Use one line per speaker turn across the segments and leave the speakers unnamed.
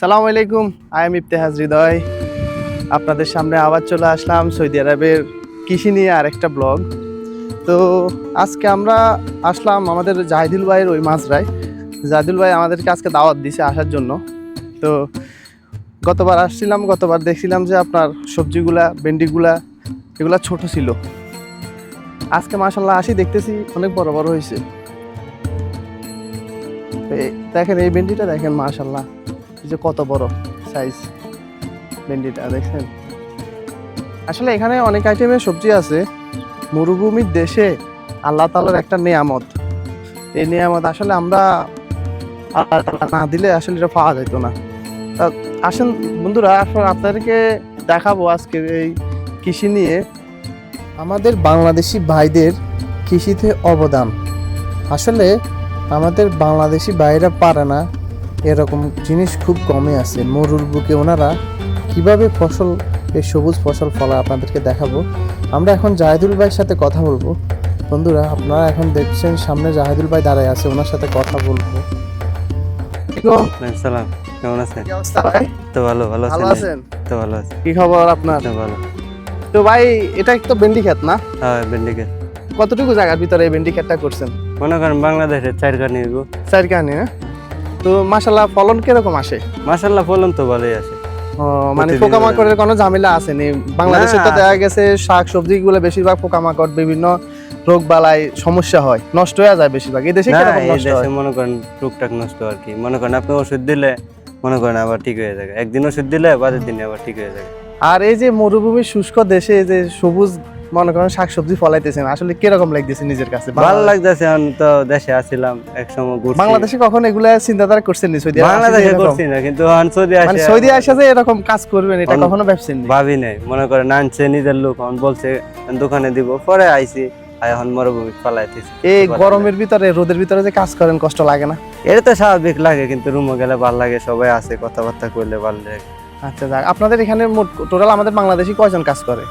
সালাম আলাইকুম I am ইফতেহাজ হৃদয়। আপনাদের সামনে আবার চলে আসলাম সৌদি আরবের কৃষি নিয়ে আরেকটা ব্লগ। তো আজকে আমরা আসলাম আমাদের জাহিদুল ভাইয়ের ওই মাছরায় জাহিদুল ভাই আমাদেরকে আজকে দাওয়াত দিছে আসার জন্য। তো গতবার আসছিলাম, গতবার দেখছিলাম যে আপনার সবজিগুলা, ভেন্ডিগুলা, এগুলা ছোট ছিল। আজকে মাসাল্লাহ আসি, দেখতেছি অনেক বড় বড় হয়েছে। দেখেন, এই ভেন্ডিটা দেখেন মাশাল্লাহ এই যে কত বড় সাইজ ভেন্ডিটা, দেখছেন? আসলে এখানে অনেক আইটেমের সবজি আছে। মরুভূমির দেশে আল্লাহ তালার একটা নিয়ামত। এই নিয়ামত আসলে আমরা আল্লাহ না দিলে আসলে এটা পাওয়া যেত না। তা আসেন বন্ধুরা আসলে আপনাদেরকে দেখাবো আজকে এই কৃষি নিয়ে। আমাদের বাংলাদেশি ভাইদের কৃষিতে অবদান। আসলে আমাদের বাংলাদেশি ভাইরা পারে না এরকম জিনিস খুব কমই আছে। মরুর বুকে ওনারা কীভাবে ফসল এই সবুজ ফসল ফলা আপনাদেরকে দেখাবো। আমরা এখন জাহিদুল ভাইয়ের সাথে কথা বলব। বন্ধুরা আপনারা এখন দেখছেন সামনে জাহেদুল ভাই দাঁড়ায় আছে ওনার সাথে কথা বলব।
সালাম কেমন আছেন? তো ভালো ভালো
ভালো
আছেন? তো ভালো আছে।
কি খবর আপনার?
ভালো।
তো ভাই এটা তো ভেন্ডি ক্ষেত না?
হ্যাঁ বেন্ডিকে
কতটুকু জায়গার ভিতরে এই ভেন্ডি ক্ষেতটা করছেন?
মনে করেন বাংলাদেশের চার কানি
চার না তো মাসাল্লাহ ফলন কীরকম আসে?
মাসাল্লাহ ফলন তো ভালোই আছে
ও, মানে পোকামাকড়ের কোনো ঝামেলা আসেনি বাংলাদেশে তো দেখা গেছে শাক বেশিরভাগ পোকামাকড় বিভিন্ন রোগ বালাই সমস্যা হয় নষ্ট হয়ে যায় বেশিরভাগ। এই দেশে কীরকম নষ্ট হয়?
মনে করেন টুকটাক নষ্ট আর কি। মনে করেন আপনি ওষুধ দিলে মনে করেন আবার ঠিক হয়ে যাবে। একদিন ওষুধ দিলে বাদের দিনে আবার ঠিক হয়ে যাবে।
আর এই যে মরুভূমির শুষ্ক দেশে যে সবুজ মনে করেন শাকসবজি ফলাইতেছেন। আসলে কীরকম লাগতেছে নিজের কাছে?
ভালো লাগতেছে আমি তো দেশে আসছিলাম এক সময়
বাংলাদেশে কখন এগুলা চিন্তাধারা করছেন নি? সৌদি
বাংলাদেশে করছি না কিন্তু সৌদি
মানে
আসে
সৌদি আসে যে এরকম কাজ করবেন এটা কখনো ভাবছেন নি?
ভাবি নাই। মনে করেন আনছে নিজের লোক এখন বলছে দোকানে দিব। পরে আইছি এখন মরুভূমি পালাইতেছি
এই গরমের ভিতরে রোদের ভিতরে যে কাজ করেন কষ্ট লাগে না?
এটা তো স্বাভাবিক লাগে কিন্তু রুমে গেলে ভালো লাগে সবাই আছে কথাবার্তা করলে ভালো লাগে।
আচ্ছা যাক। আপনাদের এখানে মোট টোটাল আমাদের বাংলাদেশি কয়জন কাজ করে?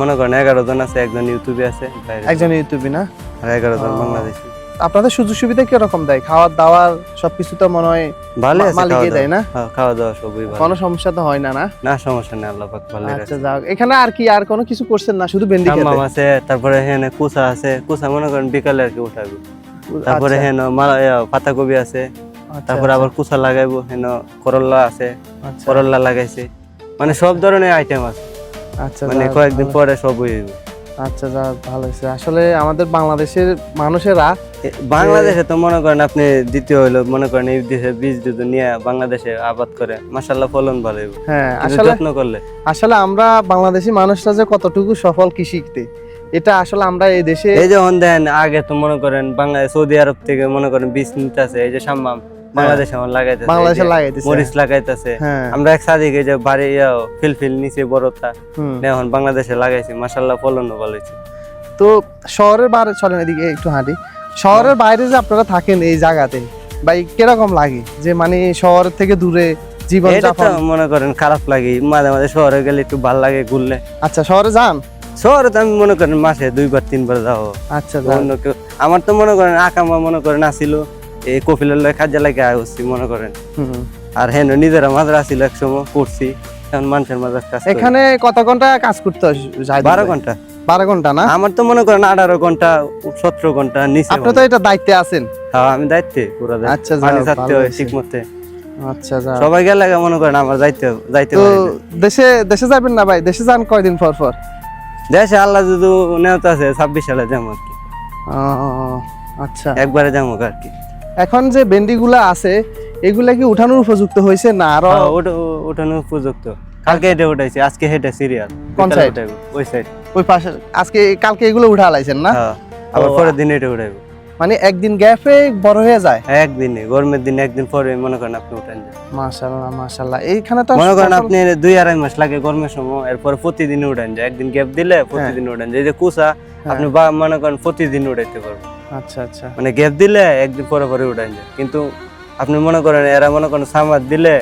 মনে করেন এগারো জন আছে একজন ইউটিউবে আছে
একজন ইউটিউবি না?
আর এগারো জন বাংলাদেশি।
আপনাদের সুযোগ সুবিধা কীরকম দেয়? খাওয়ার দাওয়ার সবকিছু তো মনে হয়
ভালো
মালিকই দেয় না?
হ্যাঁ, খাওয়া দাওয়া সবই ভালো।
কোনো সমস্যা তো হয় না না?
না সমস্যা নেই আল্লাহ পাক ভালো
আচ্ছা যাক। এখানে আর কি আর কোনো কিছু করছেন না শুধু ভেন্ডি খেতে?
আছে তারপরে এখানে কুসা আছে। কুসা মনে করেন বিকালে আর কি উঠাবো। তারপরে
আচ্ছা,
মালা ইয়া, পাতাকপি আছে। তারপরে আবার কুসা লাগাইবো হেন করল্লা আছে
আচ্ছা,
করল্লা লাগাইছে। মানে সব ধরনের আইটেম আছে।
আচ্ছা
মানে কয়েকদিন পরে সব হয়ে যাবে।
আচ্ছা যাক ভালো হয়েছে। আসলে আমাদের বাংলাদেশের মানুষেরা
বাংলাদেশে তো মনে করেন আপনি দ্বিতীয় হইল মনে করেন এই দেশে বীজ যদি নিয়ে বাংলাদেশে আবাদ করে মাসাল্লাহ ফলন ভালো হইব।
হ্যাঁ আসলে
যত্ন করলে।
আসলে আমরা বাংলাদেশি মানুষরা যে কতটুকু সফল কৃষিতে এটা আসলে আমরা এই দেশে
এই যখন দেন আগে তো মনে করেন বাংলাদেশ সৌদি আরব থেকে মনে করেন বীজ নিতেছে এই যে সাম্মাম। বাংলাদেশে আমার লাগাইতেছে
বাংলাদেশে লাগাইতেছে।
মরিচ লাগাইতেছে।
হ্যাঁ।
আমরা এক সাদিক যে বাড়ি ফিলফিল নিচে
হুম।
এখন বাংলাদেশে লাগাইছি ফলনও ভালো হয়েছে।
তো শহরের বাইরে চলেন এদিকে একটু হাঁটি। শহরের বাইরে যে আপনারা থাকেন এই জায়গাতে ভাই কীরকম লাগে? যে মানে শহর থেকে দূরে জীবন যাপন?
মনে করেন খারাপ লাগে মাঝে মাঝে শহরে গেলে একটু ভালো লাগে ঘুরলে।
আচ্ছা শহরে যান?
শহরে তো আমি মনে করেন মাসে দুইবার তিনবার যাও
আচ্ছা
আমার তো মনে করেন আকামা মনে করেন আসিল। এই কফিলের লয় কাজে লাগে আসছি মনে করেন। আর হেন নিজেরা মাঝে আসিল এক সময় করছি এখন মানুষের মাঝে কাজ
এখানে কত ঘণ্টা কাজ করতে হয়
বারো ঘণ্টা।
বারো ঘণ্টা না?
আমার তো মনে করেন আঠারো ঘণ্টা সতেরো ঘণ্টা নিচে
আপনি তো এটা দায়িত্বে আছেন।
হ্যাঁ, আমি দায়িত্বে পুরো
আচ্ছা,
পানি ছাড়তে হয় ঠিক মতে
আচ্ছা
সবাই গেলে মনে করেন আমার যাইতে যাইতে
দেশে দেশে যাবেন না ভাই? দেশে যান কয়দিন পর পর?
দেশে আল্লাহ যদি নেওয়া আছে ছাব্বিশ সালে যাব আর কি।
আচ্ছা।
একবারে যাব আর কি।
এখন যে ভেন্ডিগুলা আছে এগুলা কি উঠানোর উপযুক্ত হয়েছে না আরও?
হ্যাঁ, ওঠানো উপযুক্ত। কালকে এটা উঠাইছি আজকে হেঁটে সিরিয়াল
কোন side?
ওই সাইড
ওই পাশে আজকে কালকে এগুলো উঠা লাইছেন না?
হ্যাঁ আবার পরের দিন এটা উঠাইবো।
মানে একদিন গ্যাপে বড় হয়ে যায়?
একদিনে গরমের দিন একদিন পরে মনে করেন আপনি উঠান
মাশাআল্লাহ মাশাআল্লাহ। এইখানে তো
মনে করেন আপনি দুই আড়াই মাস লাগে গরমের সময় এরপরে প্রতিদিন উঠান যায়। একদিন গ্যাপ দিলে প্রতিদিন উঠান যায়। এই যে কুসা আপনি বা- মনে করেন প্রতিদিন উঠাইতে পারবেন।
আচ্ছা আচ্ছা।
মানে গ্যাপ দিলে একদিন পরে পরে উঠান যায় কিন্তু আপনি মনে করেন এরা মনে করেন সামার দিলে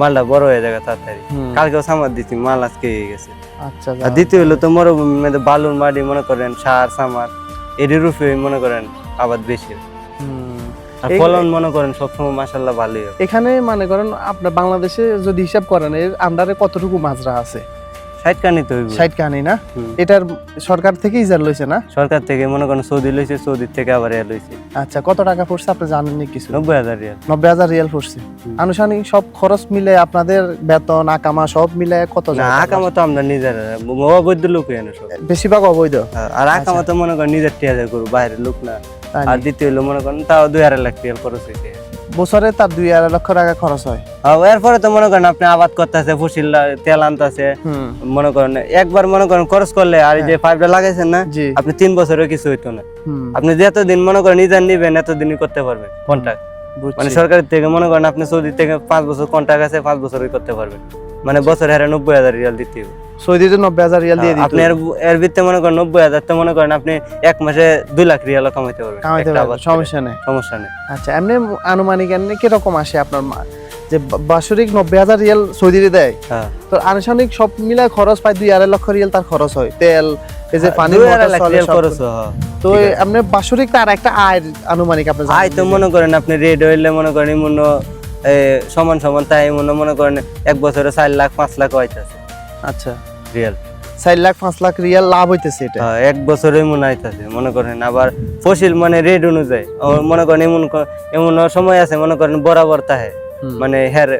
মালটা বড় হয়ে যাবে তাড়াতাড়ি। কালকেও সামার দিচ্ছি মাল আজকে হয়ে গেছে।
আচ্ছা
আর দ্বিতীয় হলো তো মরুভূমি মধ্যে বালুর মাটি মনে করেন সার সামার এটির রূপে মনে করেন আবাদ বেশি। আর ফলন মনে করেন সবসময় মাসাল্লাহ ভালোই
এখানে মনে করেন আপনার বাংলাদেশে যদি হিসাব করেন এর আন্ডারে কতটুকু মাজরা আছে?
ষাট কানি তো
ষাট কানি না? এটার সরকার থেকে ইজার লইছে না?
সরকার থেকে মনে করেন সৌদি লইছে সৌদির থেকে আবার এ লইছে।
আচ্ছা কত টাকা পড়ছে আপনি জানেন নি কিছু?
নব্বই হাজার রিয়াল।
নব্বই হাজার রিয়াল পড়ছে। আনুষ্ঠানিক সব খরচ মিলে আপনাদের বেতন আকামা সব মিলে কত?
আকামা তো আমরা নিজের অবৈধ লোক এনে সব।
বেশিরভাগ অবৈধ?
হ্যাঁ, আর আকামা তো মনে করেন নিজের টিয়াজের করব বাইরের লোক না। আর দ্বিতীয় হলো মনে করেন তাও দুই আড়াই লাখ রিয়াল খরচ হয়েছে
বছরে তার দুই আড়াই লক্ষ টাকা খরচ হয়।
এরপরে তো মনে করেন আপনি আবাদ করতেছে ফসিল তেল আনতেছে মনে করেন একবার মনে করেন খরচ করলে আর এই যে পাইপটা লাগাইছেন না আপনি তিন বছরে কিছু হইতো না। আপনি যতদিন মনে করেন নিজের নিবেন এতদিনই করতে পারবেন কন্ট্রাক্ট মানে সরকারের থেকে মনে করেন আপনি সৌদি থেকে পাঁচ বছর কন্ট্রাক্ট আছে পাঁচ বছরই করতে পারবেন। মানে বছরে হারে নব্বই হাজার রিয়াল দিতে হবে
সৌদিতে নব্বই হাজার রিয়াল দিয়ে দিত।
আপনি এর ভিত্তিতে মনে করেন নব্বই হাজার তো মনে করেন আপনি এক মাসে দুই লাখ রিয়াল কামাইতে পারবেন।
কামাইতে পারবেন, সমস্যা নেই।
সমস্যা নেই।
আচ্ছা এমনি আনুমানিক এমনি কীরকম আসে আপনার মা- যে বাৎসরিক নব্বই হাজার রিয়াল সৌদিতে দেয়?
হ্যাঁ।
তো আনুষ্ঠানিক সব মিলায় খরচ প্রায় দুই আড়াই লক্ষ রিয়াল তার খরচ হয়। তেল এই যে পানি
লাখ রিয়াল খরচ
তো বাৎসরিক তার একটা আয় আনুমানিক আপনি
আয় তো মনে করেন আপনি রেড হইলে মনে করেন সমান সমান তাই মনে মনে করেন এক বছরে চার লাখ পাঁচ লাখ হইতাছে।
আচ্ছা।
রিয়াল।
চার লাখ পাঁচ লাখ রিয়াল লাভ হইতেছে এটা?
হ্যাঁ, এক বছরে মনে হইতাছে মনে করেন। আবার ফসিল মানে রেড অনুযায়ী মনে করেন এমন এমন সময় আছে মনে করেন বরাবর তাহে। মানে হের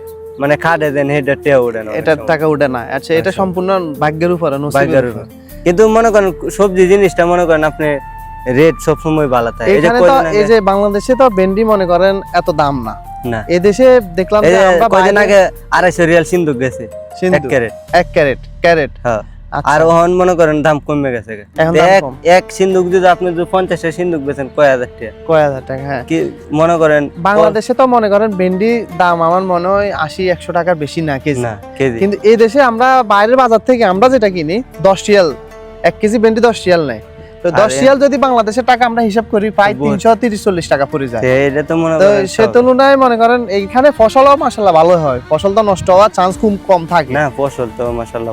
মানে খাটে দেন হেডের টেয়া উঠে না
এটার টাকা উঠে না। আচ্ছা এটা
আচ্ছা।
সম্পূর্ণ ভাগ্যের উপরে
ভাগ্যের
উপর।
কিন্তু মনে করেন সবজি জিনিসটা মনে করেন আপনি রেট সব সময় ভালো থাকে এই যে
বাংলাদেশে তো ভেন্ডি মনে করেন এত দাম না।
না।
এদেশে দেখলাম যে আমরা
কয়দিন আগে আড়াইশো রিয়াল সিন্ধুক গেছে এক ক্যারেট।
এক ক্যারেট ক্যারেট।
হ্যাঁ।
আচ্ছা।
আর ওহন মনে করেন দাম কমে গেছে। এক এক সিন্ধুক যদি আপনি যদি পঞ্চাশের সিন্ধুক বেছেন কয় হাজার টাকা?
কয় হাজার টাকা হ্যাঁ।
কি মনে করেন?
বাংলাদেশে তো মনে করেন ভেন্ডি দাম আমার মনে হয় আশি একশো টাকার বেশি না কেজি।
না কেজি।
কিন্তু এই দেশে আমরা বাইরের বাজার থেকে আমরা যেটা কিনি দশ রিয়াল এক কেজি ভেন্ডি দশ রিয়াল নেয়। তো রিয়াল যদি বাংলাদেশের টাকা আমরা হিসাব করি প্রায় টাকা পড়ে যায়।
এটা তো মনে
তো সে তুলনায় মনে করেন এইখানে ফসলও ভালো হয়। ফসল তো নষ্ট হওয়ার চান্স খুব কম থাকে।
না ফসল তো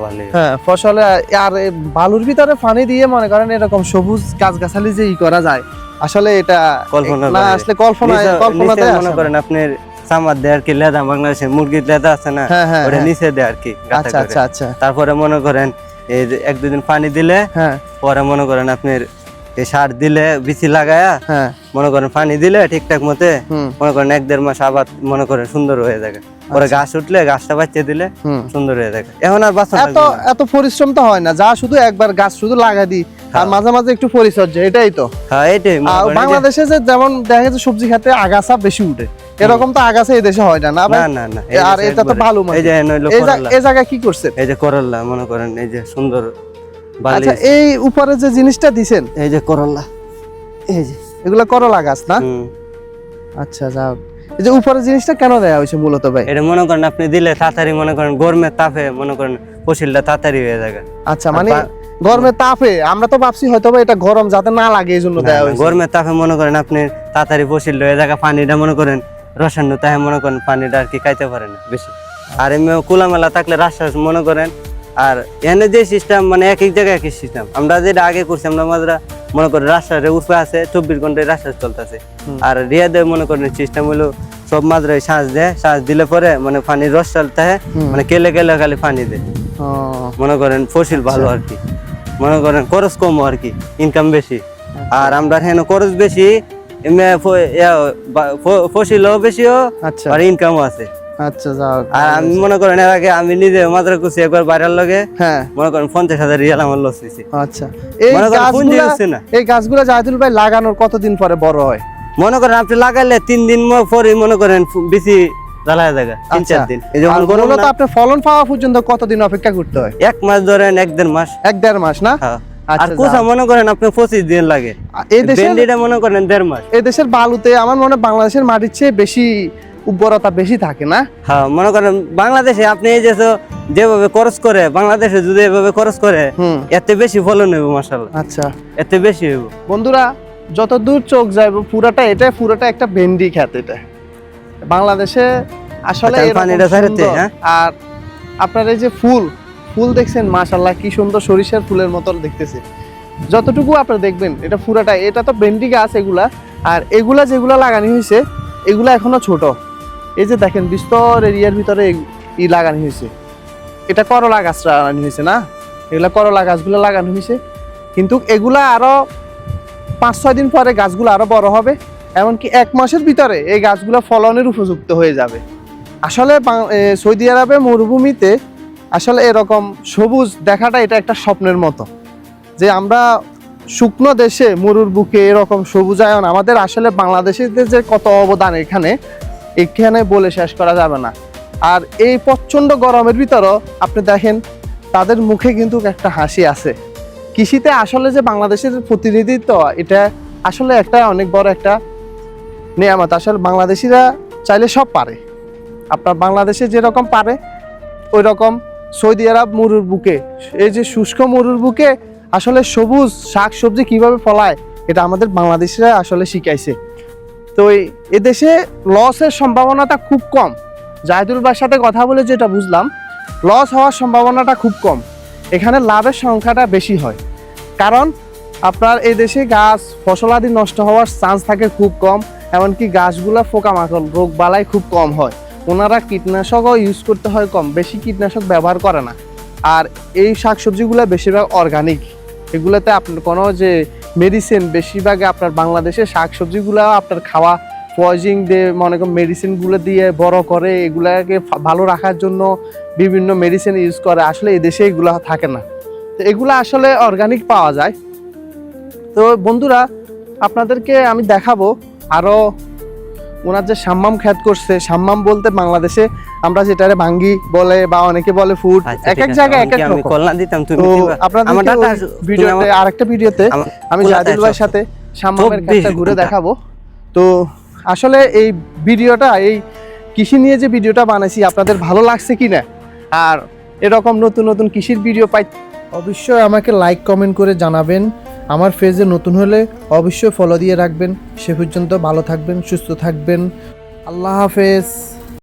ভালোই
হ্যাঁ। ফসলে আর বালুর ভিতরে পানি দিয়ে মনে করেন এরকম সবুজ গাছগাছালি যে ই করা যায় আসলে এটা
কল্পনা
না আসলে কল্পনা কল্পনাতে
মনে করেন আপনার সামার দেয় আর কি লেদা বাংলাদেশের মুরগির লেদা আছে না
হ্যাঁ হ্যাঁ
ওটা
হ্যাঁ।
নিচে দেয় আর কি
আচ্ছা আচ্ছা আচ্ছা।
তারপরে মনে করেন যে এক দুদিন পানি দিলে
হ্যাঁ।
পরে মনে করেন আপনার এই সার দিলে বিচি লাগায়া
হ্যাঁ।
মনে করেন পানি দিলে ঠিকঠাক মতে মনে করেন এক দেড় মাস আবার মনে করেন সুন্দর হয়ে থাকে। পরে
আচ্ছা।
গাছ উঠলে গাছটা বাচ্চা দিলে সুন্দর হয়ে থাকে। এখন আর বাচ্চা
এত এত পরিশ্রম তো হয় না। যা শুধু একবার গাছ শুধু লাগা দিই আর
হ্যাঁ।
মাঝে মাঝে একটু পরিচর্যা এটাই তো।
হ্যাঁ এইটাই মনে
বাংলাদেশে যে যেমন দেখা যাচ্ছে সবজি খাতে আগাছা বেশি উঠে। এরকম তো আগাছা এই দেশে হয় না না
না না
আর এটা তো ভালো মানে
এই যে
এই জা-
করলা।
এই জায়গায় কি করছে
এই যে করল্লা মনে করেন এই যে সুন্দর
আচ্ছা এই উপরে যে জিনিসটা দিছেন?
এই যে করল্লা এই যে।
এগুলো করলা গাছ না? আচ্ছা যাও এই যে উপরের জিনিসটা কেন দেয়া হয়েছে মূলত ভাই?
এটা মনে করেন আপনি দিলে তাড়াতাড়ি মনে করেন গরমের তাপে মনে করেন ফসিলটা তাড়াতাড়ি হয়ে যাবে।
আচ্ছা মানে গরমের তাপে আমরা তো ভাবছি হয়তো এটা গরম যাতে না লাগে এই জন্য
না,
হয়েছে।
গরমের তাপে মনে করেন আপনি তাড়াতাড়ি ফসিল হয়ে জায়গা পানিটা মনে করেন রসায়ন তাহে মনে করেন পানিটা আর কি খাইতে পারে না বেশি। আর এমনি খোলামেলা থাকলে রাস্তা মনে করেন আর এনে যে সিস্টেম মানে এক এক জায়গায় একই সিস্টেম আমরা যেটা আগে করছি আমরা মাঝরা মনে করেন রাস্তার উপরে আছে চব্বিশ ঘন্টায় রাস্তা চলতেছে। আর রিয়াদে মনে করেন সিস্টেম হলো সব মাঝরাই শ্বাস দেয় শ্বাস দিলে পরে মানে পানির রস চলতে মানে কেলে কেলে খালি পানি দেয়। মনে করেন ফসিল ভালো আর কি। মনে করেন খরচ কম আর কি ইনকাম বেশি। আর আমরা হেন খরচ বেশি ফসিলও বেশিও
আচ্ছা।
আর ইনকামও আছে।
আচ্ছা
আর আমি মনে করেন এর আগে আমি নিজে মাত্রা করছি একবার বাইরের লগে
হ্যাঁ।
মনে করেন পঞ্চাশ হাজার রিয়াল আমার লস হয়েছে।
আচ্ছা। এই
করেন পুঁজি
গাছগুলা
হচ্ছে না।
এই গাছগুলা জাহিদুল ভাই লাগানোর কতদিন পরে বড় হয়?
মনে করেন আপনি লাগাইলে তিন দিন পরে মনে করেন বেশি জ্বালায় জায়গা তিন
আচ্ছা।
চার দিন। এই যেমন
আর
গরম
মূলত
না,
ফলন পাওয়া পর্যন্ত কতদিন অপেক্ষা করতে হয়?
এক মাস ধরেন এক দেড় মাস।
এক দেড় মাস না?
হ্যাঁ। আর
আচ্ছা
মনে করেন আপনি পঁচিশ দিন লাগে।
এই দেশের
ভেন্ডিটা মনে করেন দেড় মাস।
এই দেশের বালুতে আমার মনে বাংলাদেশের মাটির চেয়ে বেশি উর্বরতা বেশি থাকে না?
হ্যাঁ মনে করেন বাংলাদেশে আপনি এই যে যেভাবে খরচ করে বাংলাদেশে যদি এভাবে খরচ করে এতে বেশি ফলন হইব মাসাল্লাহ
আচ্ছা।
এতে বেশি হইব।
বন্ধুরা যত দূর চোখ যাইব পুরাটা এটা পুরাটা একটা ভেন্ডি খ্যাত এটা। বাংলাদেশে আসলে।
হ্যাঁ?
আর আপনার এই যে ফুল ফুল দেখছেন মাশাল্লাহ কি সুন্দর সরিষার ফুলের মতো দেখতেছে। যতটুকু আপনারা দেখবেন এটা পুরাটা এটা তো ভেন্ডি গাছ এগুলা। আর এগুলা যেগুলা লাগানো হয়েছে এগুলো এখনও ছোট। এই যে দেখেন বিস্তর এরিয়ার ভিতরে ই লাগানো হয়েছে। এটা করলা গাছ লাগানো হয়েছে না? এগুলা করলা গাছগুলো লাগানো হয়েছে। কিন্তু এগুলা আরও পাঁচ ছয় দিন পরে গাছগুলো আরও বড় হবে। এমনকি এক মাসের ভিতরে এই গাছগুলো ফলনের উপযুক্ত হয়ে যাবে। আসলে সৌদি আরবে মরুভূমিতে আসলে এরকম সবুজ দেখাটা এটা একটা স্বপ্নের মতো। যে আমরা শুকনো দেশে মরুর বুকে এরকম সবুজায়ন আমাদের আসলে বাংলাদেশের যে কত অবদান এখানে এখানে বলে শেষ করা যাবে না। আর এই প্রচণ্ড গরমের ভিতরও আপনি দেখেন, তাদের মুখে কিন্তু একটা হাসি আছে। কৃষিতে আসলে যে বাংলাদেশের প্রতিনিধিত্ব, এটা আসলে একটা অনেক বড় একটা নিয়ামত। আসলে বাংলাদেশিরা চাইলে সব পারে। আপনার বাংলাদেশে যেরকম পারে, ওই রকম সৌদি আরব মরুর বুকে, এই যে শুষ্ক মরুর বুকে আসলে সবুজ শাক সবজি কীভাবে ফলায়, এটা আমাদের বাংলাদেশিরা আসলে শিখাইছে। তো এদেশে লসের সম্ভাবনাটা খুব কম। জাহিদুল ভাইয়ের সাথে কথা বলে যেটা বুঝলাম, লস হওয়ার সম্ভাবনাটা খুব কম। এখানে লাভের সংখ্যাটা বেশি হয়। কারণ আপনার এই দেশে গাছ, ফসলাদি নষ্ট হওয়ার চান্স থাকে খুব কম। এমনকি গাছগুলা পোকামাকড়, রোগ বালাই খুব কম হয়। ওনারা কীটনাশকও ইউজ করতে হয় কম, বেশি কীটনাশক ব্যবহার করে না। আর এই শাকসবজিগুলো বেশিরভাগ অর্গানিক এগুলোতে আপনার কোনো যে মেডিসিন বেশিরভাগ আপনার বাংলাদেশের শাকসবজিগুলো আপনার খাওয়া পয়জিং দিয়ে মনে করেন মেডিসিনগুলো দিয়ে বড় করে, এগুলাকে ভালো রাখার জন্য বিভিন্ন মেডিসিন ইউজ করে। আসলে এই দেশে এগুলো থাকে না। তো এগুলো আসলে অর্গানিক পাওয়া যায়। তো বন্ধুরা, আপনাদেরকে আমি দেখাবো আরও ওনার যে সাম্মাম খ্যাত করছে সাম্মাম বলতে বাংলাদেশে আমরা যেটারে ভাঙ্গি বলে বা অনেকে বলে ফুড এক এক জায়গায় এক এক
আমি
রকম।
দিতাম তুমি তুমি
ভিডিওতে আরেকটা ভিডিওতে আমি
খোলা
জাহিদুল ভাইয়ের সাথে সাম্মামের কাজটা ঘুরে দেখাবো। তো আসলে এই ভিডিওটা এই কৃষি নিয়ে যে ভিডিওটা বানাইছি আপনাদের ভালো লাগছে কি না আর এরকম নতুন নতুন কৃষির ভিডিও পাই অবশ্যই আমাকে লাইক কমেন্ট করে জানাবেন। আমার ফেজে নতুন হলে অবশ্যই ফলো দিয়ে রাখবেন। সে পর্যন্ত ভালো থাকবেন, সুস্থ থাকবেন। আল্লাহ হাফেজ।